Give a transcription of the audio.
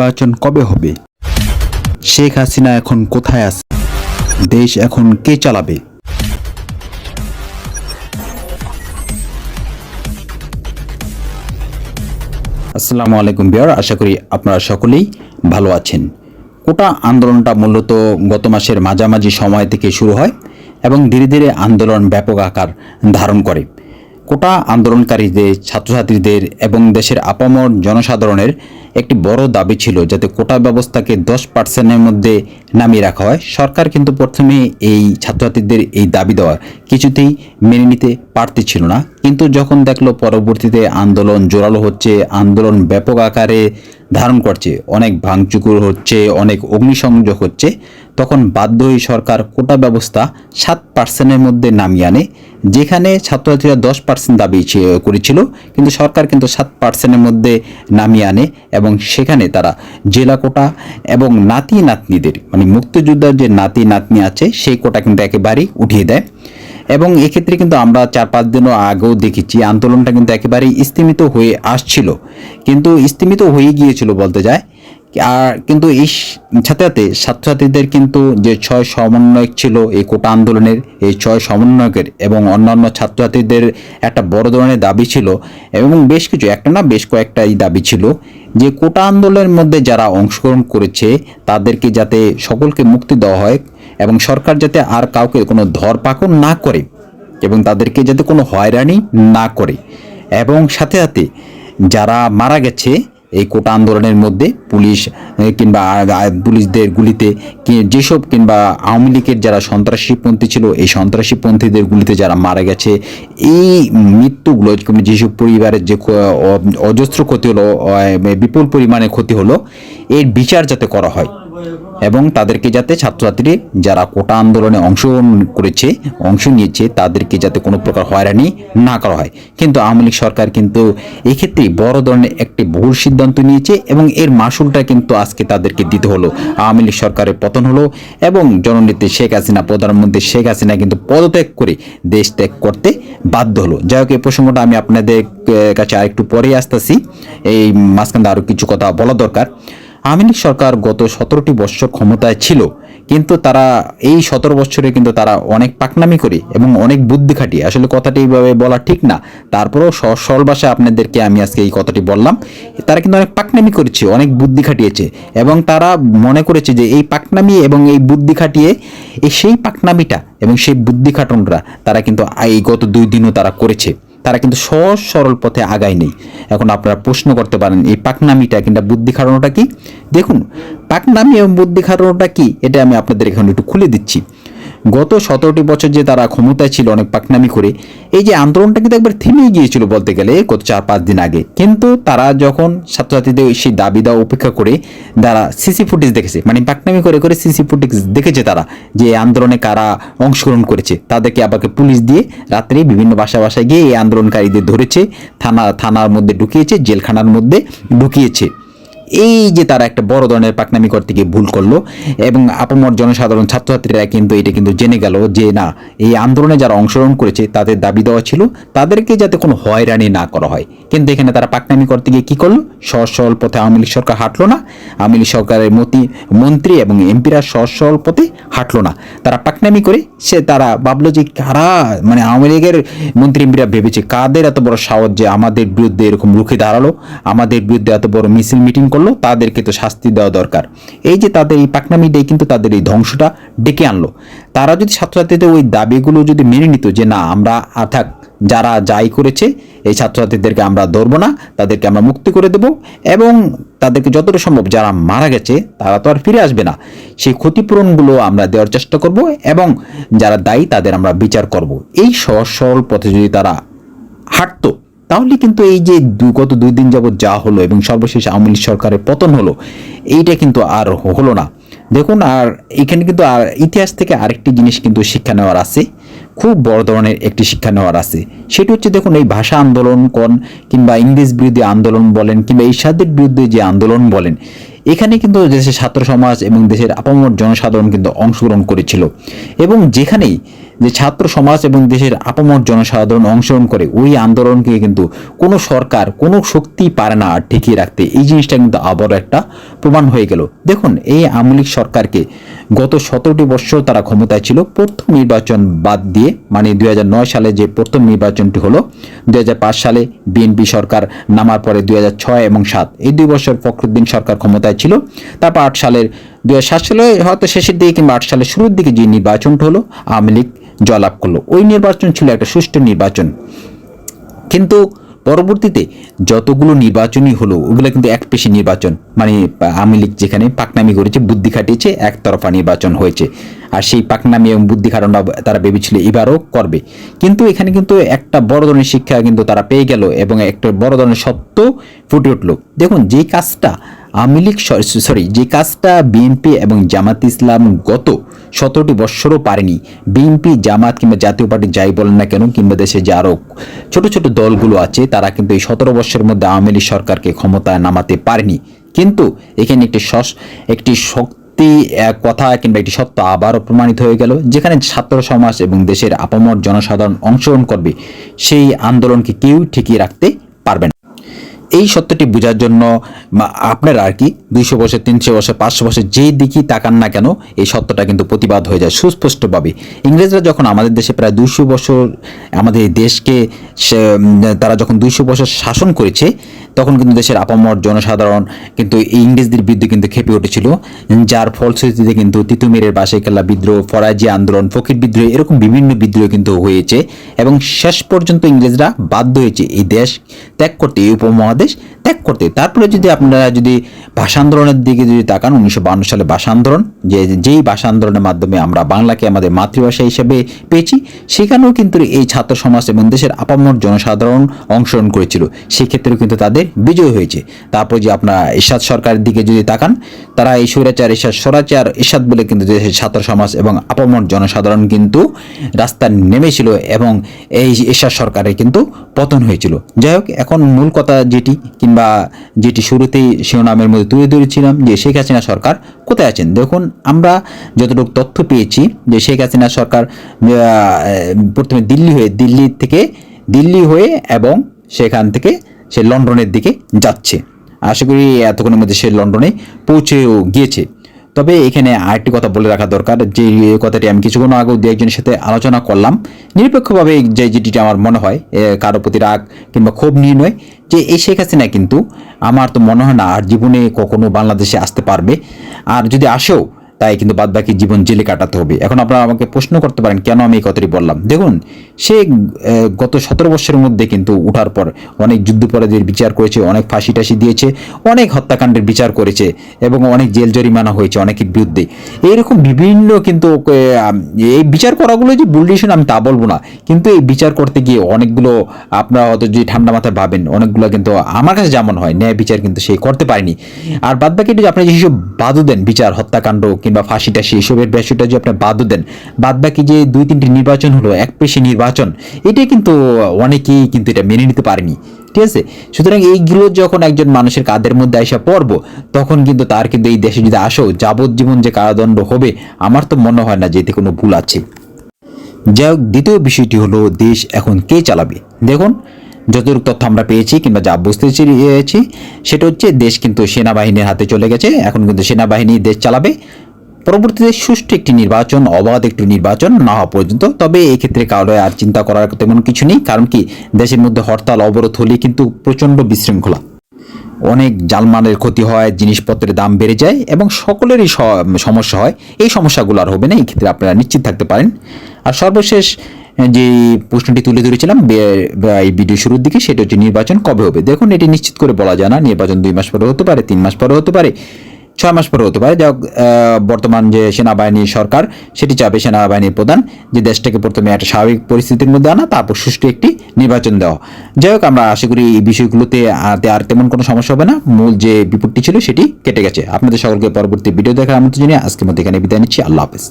নির্বাচন কবে হবে? শেখ হাসিনা এখন কোথায় আছে? দেশ এখন কে চালাবে? আসসালামু আলাইকুম বিয়ার আশা করি আপনারা সকলেই ভালো আছেন। কোটা আন্দোলনটা মূলত গত মাসের মাঝামাঝি সময় থেকে শুরু হয় এবং ধীরে ধীরে আন্দোলন ব্যাপক আকার ধারণ করে। কোটা আন্দোলনকারীদের, ছাত্রছাত্রীদের এবং দেশের আপামর জনসাধারণের একটি বড় দাবি ছিল যাতে কোটা ব্যবস্থাকে দশ পার্সেন্টের মধ্যে নামিয়ে রাখা হয়। সরকার কিন্তু প্রথমে এই ছাত্রছাত্রীদের এই দাবি দেওয়া কিছুতেই মেনে নিতে পারতে ছিল না। কিন্তু যখন দেখল পরবর্তীতে আন্দোলন জোরালো হচ্ছে, আন্দোলন ব্যাপক আকারে ধারণ করছে। অনেক ভাঙচুকুর হচ্ছে, অনেক অগ্নিসংযোগ হচ্ছে। তখন বাধ্য হয়ে সরকার কোটা ব্যবস্থা সাত পার্সেন্টের মধ্যে নামিয়ে আনে, যেখানে ছাত্রছাত্রীরা দশ পার্সেন্ট দাবি করেছিল। কিন্তু সরকার কিন্তু সাত পার্সেন্টের মধ্যে নামিয়ে আনে এবং সেখানে তারা জেলা কোটা এবং নাতি নাতনিদের মানে মুক্তিযোদ্ধার যে নাতি নাতনি আছে, সেই কোটা কিন্তু একেবারেই উঠিয়ে দেয়। এবং এক্ষেত্রে কিন্তু আমরা চার পাঁচ দিনও আগেও দেখেছি, আন্দোলনটা কিন্তু একেবারেই স্তীমিত হয়ে আসছিল। কিন্তু স্তীমিত হয়ে গিয়েছিল বলতে যায়। আর কিন্তু এই সাথে সাথে ছাত্রছাত্রীদের কিন্তু যে ছয় সমন্বয়ক ছিল এই কোটা আন্দোলনের, এই ছয় সমন্বয়কের এবং অন্যান্য ছাত্রছাত্রীদের একটা বড় ধরনের দাবি ছিল এবং বেশ কিছু, একটা না বেশ কয়েকটা এই দাবি ছিল যে কোটা আন্দোলনের মধ্যে যারা অংশগ্রহণ করেছে তাদেরকে যাতে সকলকে মুক্তি দেওয়া হয়। এবং সরকার যাতে আর কাউকে কোনো ধরপাকড় না করে এবং তাদেরকে যাতে কোনো হয়রানি না করে। এবং সাথে সাথে যারা মারা গেছে এই কোটা আন্দোলনের মধ্যে পুলিশ কিংবা পুলিশদের গুলিতে যেসব কিংবা আওয়ামী লীগের যারা সন্ত্রাসীপন্থী ছিল, এই সন্ত্রাসীপন্থীদের গুলিতে যারা মারা গেছে, এই মৃত্যুগুলো যেসব পরিবারের যে অজস্র ক্ষতি হলো বিপুল পরিমাণে ক্ষতি হলো, এর বিচার যাতে করা হয়। এবং তাদেরকে যাতে ছাত্রছাত্রী যারা কোটা আন্দোলনে অংশগ্রহণ করেছে, অংশ নিয়েছে, তাদেরকে যাতে কোনো প্রকার হয়রানি না করা হয়। কিন্তু আওয়ামী লীগ সরকার কিন্তু এক্ষেত্রে বড় ধরনের একটি ভুল সিদ্ধান্ত নিয়েছে এবং এর মাসুলটা কিন্তু আজকে তাদেরকে দিতে হলো। আওয়ামী লীগ সরকারের পতন হলো এবং জননেত্রী শেখ হাসিনা, প্রধানমন্ত্রী শেখ হাসিনা কিন্তু পদত্যাগ করে দেশ ত্যাগ করতে বাধ্য হলো। যাই হোক, এই প্রসঙ্গটা আমি আপনাদের কাছে আরেকটু পরেই আসতেছি। এই মাঝখানে আরও কিছু কথা বলা দরকার। লীগ সরকার গত সতেরোটি বৎসর ক্ষমতায় ছিল, কিন্তু তারা এই সতেরো বছরে কিন্তু তারা অনেক পাকনামি করে এবং অনেক বুদ্ধি খাটিয়ে। আসলে কথাটি এইভাবে বলা ঠিক না। তারপরেও সরল ভাষায় আপনাদেরকে আমি আজকে এই কথাটি বললাম। তারা কিন্তু অনেক পাকনামি করেছে, অনেক বুদ্ধি খাটিয়েছে এবং তারা মনে করেছে যে এই পাকনামি এবং এই বুদ্ধি খাটিয়ে এই সেই পাকনামিটা এবং সেই বুদ্ধি খাটনরা তারা কিন্তু এই গত দুই দিনও তারা করেছে। তারা কিন্তু সহজ, সরল পথে আগায় নেই। এখন আপনারা প্রশ্ন করতে পারেন, এই পাকনামিটা কিংবা বুদ্ধি খাটানোটা কি? দেখুন, পাকনামি এবং বুদ্ধি খাটানোটা কি? এটা আমি আপনাদের এখানে একটু খুলে দিচ্ছি। গত সতেরোটি বছর যে তারা ক্ষমতায় ছিল অনেক পাকনামি করে, এই যে আন্দোলনটা কিন্তু একবার থেমেই গিয়েছিল বলতে গেলে গত চার, পাঁচ দিন আগে। কিন্তু তারা যখন ছাত্রছাত্রীদের সেই দাবি দেওয়া উপেক্ষা করে, তারা সিসি ফুটেজ দেখেছে মানে পাকনামি করে করে সিসি ফুটেজ দেখেছে তারা যে আন্দোলনে কারা অংশগ্রহণ করেছে। তাদেরকে আবার পুলিশ দিয়ে রাত্রে বিভিন্ন বাসা বাসায় গিয়ে এই আন্দোলনকারীদের ধরেছে, থানা, থানার মধ্যে ঢুকিয়েছে, জেলখানার মধ্যে ঢুকিয়েছে। এই যে তারা একটা বড় ধরনের পাকনামি করতে গিয়ে ভুল করল এবং আপামর জনসাধারণ ছাত্রছাত্রীরা কিন্তু এটা কিন্তু জেনে গেল যে না, এই আন্দোলনে যারা অংশগ্রহণ করেছে তাদের দাবি দেওয়া ছিল, তাদেরকে যাতে কোনো হয়রানি না করা হয়। কিন্তু এখানে তারা পাকনামি করতে গিয়ে কী করল? সরল পথে আওয়ামী লীগ সরকার হাঁটলো না, আওয়ামী লীগ সরকারের মতি, মন্ত্রী এবং এমপিরা সরল পথে হাঁটলো না। তারা পাকনামি করে, সে তারা ভাবলো যে কারা মানে আওয়ামী লীগের মন্ত্রী এমপিরা ভেবেছে কাদের এত বড় সাহস যে আমাদের বিরুদ্ধে এরকম রুখে দাঁড়াল, আমাদের বিরুদ্ধে এত বড় মিছিল মিটিং করল। তাদেরকে তো শাস্তি দেওয়া দরকার। এই যে তাদের এই পাকনামি দিয়ে কিন্তু তাদের এই ধ্বংসটা ডেকে আনলো। তারা যদি ছাত্রছাত্রীদের ওই দাবিগুলো যদি মেনে নিত যে না, আমরা আর থাক, যারা যাই করেছে, এই ছাত্রছাত্রীদেরকে আমরা ধরবো না, তাদেরকে আমরা মুক্তি করে দেব এবং তাদেরকে যতটা সম্ভব যারা মারা গেছে, তারা তো আর ফিরে আসবে না। সেই ক্ষতিপূরণগুলো আমরা দেওয়ার চেষ্টা করব এবং যারা দায়ী তাদের আমরা বিচার করব। এই সহজ সরল পথে যদি তারা হাঁটতো তাহলে কিন্তু এই যে গত দুই দিন যাবৎ যা হলো এবং সর্বশেষ আওয়ামী লীগ সরকারের পতন হলো, এইটা কিন্তু আর হলো না। দেখুন, আর এখানে কিন্তু আর ইতিহাস থেকে আরেকটি জিনিস কিন্তু শিক্ষা নেওয়ার আছে। খুব বড় ধরনের একটি শিক্ষা নেওয়ার আছে। সেটি হচ্ছে দেখুন, এই ভাষা আন্দোলন কোন কিংবা ইংরেজ বিরোধী আন্দোলন বলেন কিংবা ঈর্ষাদের বিরুদ্ধে যে আন্দোলন বলেন, এখানে কিন্তু দেশের ছাত্র সমাজ এবং দেশের আপামর জনসাধারণ কিন্তু অংশগ্রহণ করেছিল। এবং যেখানেই যে ছাত্র সমাজ এবং দেশের আপামর জনসাধারণ অংশগ্রহণ করে, ওই আন্দোলনকে কিন্তু কোনো সরকার, কোনো শক্তি পারে না আর ঠেকিয়ে রাখতে। এই জিনিসটা কিন্তু আবারও একটা প্রমাণ হয়ে গেল। দেখুন, এই আওয়ামী লীগ সরকারকে গত সতেরোটি বছর তারা ক্ষমতায় ছিল। প্রথম নির্বাচন বাদ দিয়ে মানে দুই হাজার নয় সালে যে প্রথম নির্বাচনটি হলো দু হাজার পাঁচ সালে বিএনপি সরকার নামার পরে দুই হাজার ছয় এবং সাত, এই দুই বছর ফখরুদ্দিন সরকার ক্ষমতায় ছিল। তারপর আট সালের, দুই সালে হয়তো শেষের দিকে কিংবা আট সালের শুরুর দিকে যে নির্বাচনটি হলো, আওয়ামী লীগ জয়লাভ করল। ওই নির্বাচন ছিল একটা সুষ্ঠু নির্বাচন। কিন্তু পরবর্তীতে যতগুলো নির্বাচনই হলো, ওগুলো কিন্তু এক পেশি নির্বাচন। মানে আওয়ামী লীগ যেখানে পাকনামি করেছে, বুদ্ধি খাটিয়েছে, একতরফা নির্বাচন হয়েছে। আর সেই পাকনামি এবং বুদ্ধি খাটানো তারা ভেবেছিল এবারও করবে। কিন্তু এখানে কিন্তু একটা বড় ধরনের শিক্ষা কিন্তু তারা পেয়ে গেল এবং একটা বড় ধরনের সত্য ফুটে উঠল। দেখুন যে কাজটা আওয়ামী লীগ সরি, যে কাজটা বিএনপি এবং জামাত ইসলাম গত সতেরোটি বৎসরও পারেনি, বিএনপি, জামাত কিংবা জাতীয় পার্টি যাই বলেন না কেন, কিংবা দেশে যে আরও ছোট ছোট দলগুলো আছে, তারা কিন্তু এই সতেরো বৎসরের মধ্যে আওয়ামী লীগ সরকারকে ক্ষমতায় নামাতে পারেনি। কিন্তু এখানে একটি সস, একটি শক্তি এক কথা কিংবা একটি সত্য আবারও প্রমাণিত হয়ে গেল, যেখানে ছাত্র সমাজ এবং দেশের আপামর জনসাধারণ অংশগ্রহণ করবে, সেই আন্দোলনকে কেউ ঠেকিয়ে রাখতে পারবে না। এই সত্যটি বোঝার জন্য আপনারা আর কি, দুইশো বছর তিনশো বছর পাঁচশো বছর যেই দিকেই তাকান না কেন, এই সত্যটা কিন্তু প্রতিবাদ হয়ে যায় সুস্পষ্টভাবে। ইংরেজরা যখন আমাদের দেশে প্রায় দুইশো বছর, আমাদের দেশকে তারা যখন দুইশো বছর শাসন করেছে, তখন কিন্তু দেশের আপামর জনসাধারণ কিন্তু এই ইংরেজদের বিরুদ্ধে কিন্তু খেপে উঠেছিল, যার ফলশ্রুতিতে কিন্তু তিতুমিরের বাসাইকেল্লা বিদ্রোহ, ফরাজি আন্দোলন, ফকির বিদ্রোহ, এরকম বিভিন্ন বিদ্রোহ কিন্তু হয়েছে এবং শেষ পর্যন্ত ইংরেজরা বাধ্য হয়েছে এই দেশ ত্যাগ করতে, এই উপমহাদেশ ত্যাগ করতে। তারপরে যদি আপনারা যদি ভাষা আন্দোলনের দিকে যদি তাকান, উনিশশো সালে ভাষা আন্দোলন, যে যেই ভাষা আন্দোলনের মাধ্যমে আমরা বাংলাকে আমাদের মাতৃভাষা হিসেবে পেয়েছি, সেখানেও কিন্তু এই ছাত্র সমাজ এবং দেশের আপামর জনসাধারণ অংশগ্রহণ করেছিল। সেক্ষেত্রেও কিন্তু তাদের বিজয় হয়েছে। তারপর যে আপনারা ইরশাদ সরকারের দিকে যদি তাকান, তারা এই স্বৈরাচার ইরশাদ স্বরাচার ইরশাদ বলে কিন্তু দেশের ছাত্র সমাজ এবং আপামর জনসাধারণ কিন্তু রাস্তায় নেমেছিল এবং এই ইরশাদ সরকারের কিন্তু পতন হয়েছিল। যাই হোক, এখন মূল কথা যেটি কিংবা যেটি শুরুতেই শিরোনামের মধ্যে তুলে ধরেছিলাম যে শেখ হাসিনা সরকার কোথায় আছেন? দেখুন, আমরা যতটুকু তথ্য পেয়েছি যে শেখ হাসিনা সরকার প্রথমে দিল্লি হয়ে, দিল্লি থেকে, দিল্লি হয়ে এবং সেখান থেকে সে লন্ডনের দিকে যাচ্ছে। আশা করি এতক্ষণের মধ্যে সে লন্ডনে পৌঁছেও গিয়েছে। তবে এখানে আরেকটি কথা বলে রাখা দরকার, যে কথাটি আমি কিছুক্ষণ আগেও দু একজনের সাথে আলোচনা করলাম। নিরপেক্ষভাবে যে যেটিটা আমার মনে হয় কারও প্রতি রাগ কিংবা ক্ষোভ নিয়ে নয়, যে এই শেখ হাসিনা কিন্তু আমার তো মনে হয় না আর জীবনে কখনো বাংলাদেশে আসতে পারবে। আর যদি আসেও তাই কিন্তু বাদবাকি জীবন জেলে কাটাতে হবে। এখন আপনারা আমাকে প্রশ্ন করতে পারেন, কেন আমি এই কথাটি বললাম? দেখুন, সে গত সতেরো বছরের মধ্যে কিন্তু উঠার পর অনেক যুদ্ধপরাধীর বিচার করেছে, অনেক ফাঁসি টাসি দিয়েছে, অনেক হত্যাকাণ্ডের বিচার করেছে এবং অনেক জেল জরিমানা হয়েছে অনেকের বিরুদ্ধে। এইরকম বিভিন্ন কিন্তু এই বিচার করাগুলো যে বুলডিশন আমি তা বলব না। কিন্তু এই বিচার করতে গিয়ে অনেকগুলো আপনারা হয়তো যদি ঠান্ডা মাথায় ভাবেন, অনেকগুলো কিন্তু আমার কাছে যেমন হয়, ন্যায় বিচার কিন্তু সে করতে পারেনি। আর বাদ বাদবাকি আপনি যেসব বাদু দেন, বিচার, হত্যাকাণ্ড কিংবা ফাঁসি টাসি এসবের বিষয়টা যে আপনি বাদ দেন। বাদ বাকি যে দুই তিনটি নির্বাচন হলো, এক পেশি নির্বাচন, এটাই কিন্তু অনেকেই কিন্তু এটা মেনে নিতে পারেনি। ঠিক আছে? সুতরাং এইগুলো যখন একজন মানুষের কাদের মধ্যে আসা পড়ব, তখন কিন্তু তার কিন্তু এই দেশে যদি আসো, যাবজ্জীবন যে কারাদণ্ড হবে, আমার তো মনে হয় না যে এতে কোনো ভুল আছে। যাই হোক, দ্বিতীয় বিষয়টি হলো, দেশ এখন কে চালাবে? দেখুন, যতটুকু তথ্য আমরা পেয়েছি কিংবা যা বুঝতে চেয়েছি, সেটা হচ্ছে দেশ কিন্তু সেনাবাহিনীর হাতে চলে গেছে, এখন কিন্তু সেনাবাহিনী দেশ চালাবে। পরবর্তীতে সুষ্ঠু একটি নির্বাচন, অবাধ একটি নির্বাচন না হওয়া পর্যন্ত। তবে এক্ষেত্রে কারও আর চিন্তা করার তেমন কিছু নেই, কারণ কি দেশের মধ্যে হরতাল, অবরোধ হলে কিন্তু প্রচণ্ড বিশৃঙ্খলা। অনেক জালমালের ক্ষতি হয়, জিনিসপত্রের দাম বেড়ে যায় এবং সকলেরই সমস্যা হয়। এই সমস্যাগুলো আর হবে না, এই ক্ষেত্রে আপনারা নিশ্চিত থাকতে পারেন। আর সর্বশেষ যে প্রশ্নটি তুলে ধরেছিলাম এই ভিডিও শুরুর দিকে, সেটা হচ্ছে নির্বাচন কবে হবে? দেখুন, এটি নিশ্চিত করে বলা যায় না, নির্বাচন দুই মাস পরে হতে পারে, তিন মাস পরে হতে পারে। ছয় মাস পরে হতে পারে। যা বর্তমান যে সেনাবাহিনী সরকার, সেটি চাবে সেনাবাহিনীর প্রধান যে দেশটাকে প্রথমে একটা স্বাভাবিক পরিস্থিতির মধ্যে আনা, তারপর সুষ্ঠু একটি নির্বাচন দেওয়া। যাই হোক, আমরা আশা করি এই বিষয়গুলোতে আর তেমন কোনো সমস্যা হবে না। মূল যে বিপদটি ছিল সেটি কেটে গেছে। আপনাদের সকলকে পরবর্তী ভিডিও দেখার আমন্ত্রণ জানিয়ে আজকের মধ্যে এখানে বিদায় নিচ্ছি। আল্লাহ হাফেজ।